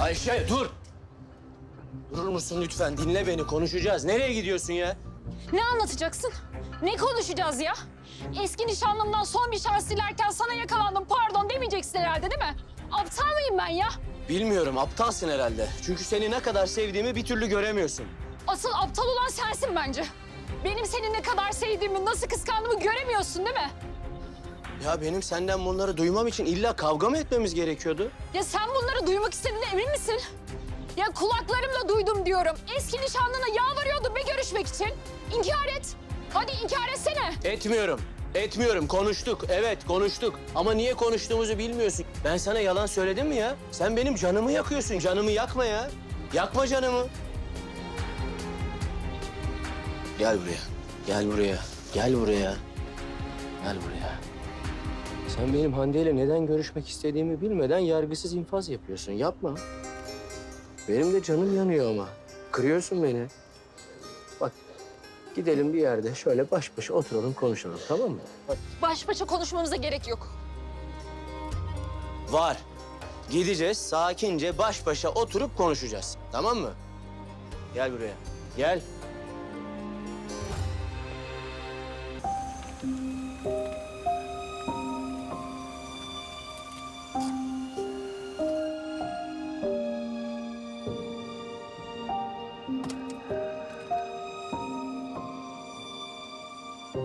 Ayşe dur. Durur musun lütfen? Dinle beni. Konuşacağız. Nereye gidiyorsun ya? Ne anlatacaksın? Ne konuşacağız ya? Eski nişanlımdan son bir şans dilerken sana yakalandım pardon demeyeceksin herhalde değil mi? Aptal mıyım ben ya? Bilmiyorum. Aptalsın herhalde. Çünkü seni ne kadar sevdiğimi bir türlü göremiyorsun. Asıl aptal olan sensin bence. Benim seni ne kadar sevdiğimi, nasıl kıskandığımı göremiyorsun değil mi? Ya benim senden bunları duymam için illa kavga mı etmemiz gerekiyordu? Ya sen bunları duymak istediğine emin misin? Ya kulaklarımla duydum diyorum. Eski nişanlına yalvarıyordum bir görüşmek için. İnkar et. Hadi inkar etsene. Etmiyorum. Etmiyorum. Konuştuk. Evet konuştuk. Ama niye konuştuğumuzu bilmiyorsun. Ben sana yalan söyledim mi ya? Sen benim canımı yakıyorsun. Canımı yakma ya. Yakma canımı. Gel buraya. Gel buraya. Gel buraya. Gel buraya. Sen benim Hande ile neden görüşmek istediğimi bilmeden yargısız infaz yapıyorsun. Yapma. Benim de canım yanıyor ama. Kırıyorsun beni. Bak gidelim bir yerde şöyle baş başa oturalım konuşalım tamam mı? Bak. Baş başa konuşmamıza gerek yok. Var. Gideceğiz sakince baş başa oturup konuşacağız. Tamam mı? Gel buraya. Gel. Hoş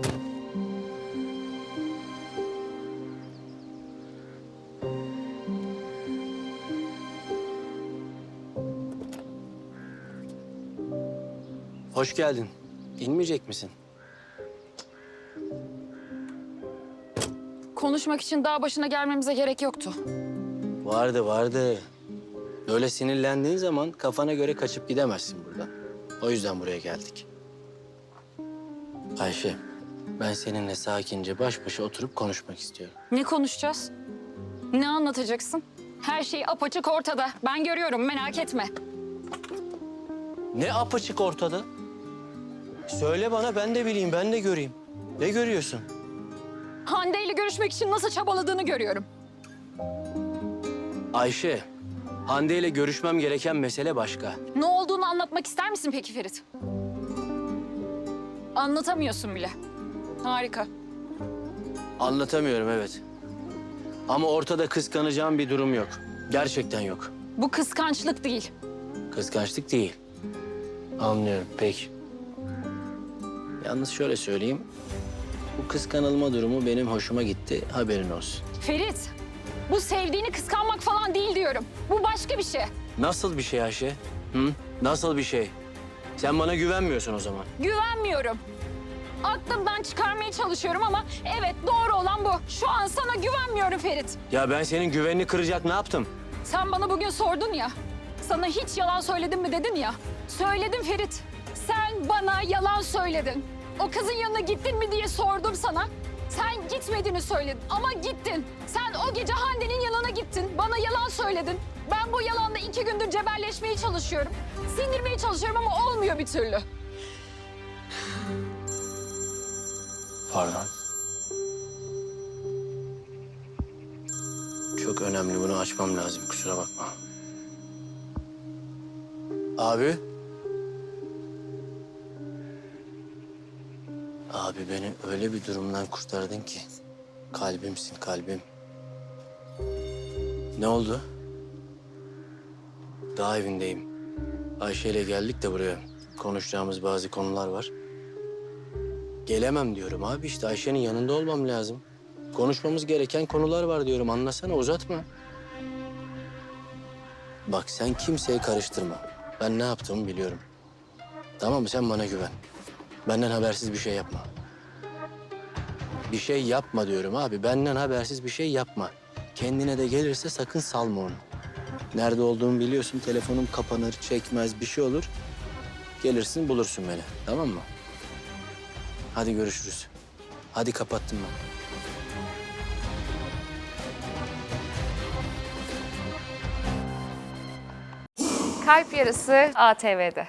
geldin. İnmeyecek misin? Konuşmak için daha başına gelmemize gerek yoktu. Vardı vardı. Böyle sinirlendiğin zaman kafana göre kaçıp gidemezsin buradan. O yüzden buraya geldik. Ayşe, ben seninle sakince baş başa oturup konuşmak istiyorum. Ne konuşacağız? Ne anlatacaksın? Her şey apaçık ortada. Ben görüyorum merak etme. Ne apaçık ortada? Söyle bana ben de bileyim, ben de göreyim. Ne görüyorsun? Hande ile görüşmek için nasıl çabaladığını görüyorum. Ayşe, Hande ile görüşmem gereken mesele başka. Ne olduğunu anlatmak ister misin peki Ferit? Anlatamıyorsun bile. Harika. Anlatamıyorum evet. Ama ortada kıskanacağım bir durum yok. Gerçekten yok. Bu kıskançlık değil. Kıskançlık değil. Anlıyorum peki. Yalnız şöyle söyleyeyim. Bu kıskanılma durumu benim hoşuma gitti. Haberin olsun. Ferit, bu sevdiğini kıskanmak falan değil diyorum. Bu başka bir şey. Nasıl bir şey Ayşe? Hı? Nasıl bir şey? Sen bana güvenmiyorsun o zaman. Güvenmiyorum. Aklımdan çıkarmaya çalışıyorum ama evet doğru olan bu. Şu an sana güvenmiyorum Ferit. Ya ben senin güvenini kıracak ne yaptım? Sen bana bugün sordun ya. Sana hiç yalan söyledim mi dedin ya. Söyledim Ferit. Sen bana yalan söyledin. O kızın yanına gittin mi diye sordum sana. Sen gitmediğini söyledin ama gittin. Sen o gece Hande'nin yanına gittin. Bana yalan söyledin. Ben bu yalanla iki gündür cebelleşmeye çalışıyorum. Sindirmeye çalışıyorum ama olmuyor bir türlü. Pardon. Çok önemli bunu açmam lazım kusura bakma. Abi. Abi beni öyle bir durumdan kurtardın ki. Kalbimsin kalbim. Ne oldu? Daha evindeyim. Ayşe ile geldik de buraya. Konuşacağımız bazı konular var. Gelemem diyorum abi işte Ayşe'nin yanında olmam lazım. Konuşmamız gereken konular var diyorum anlasana uzatma. Bak sen kimseye karıştırma. Ben ne yaptığımı biliyorum. Tamam mı sen bana güven. Benden habersiz bir şey yapma. Bir şey yapma diyorum abi. Benden habersiz bir şey yapma. Kendine de gelirse sakın salma onu. Nerede olduğumu biliyorsun. Telefonum kapanır, çekmez, bir şey olur. Gelirsin bulursun beni. Tamam mı? Hadi görüşürüz. Hadi kapattım ben. Kalp Yarısı ATV'de.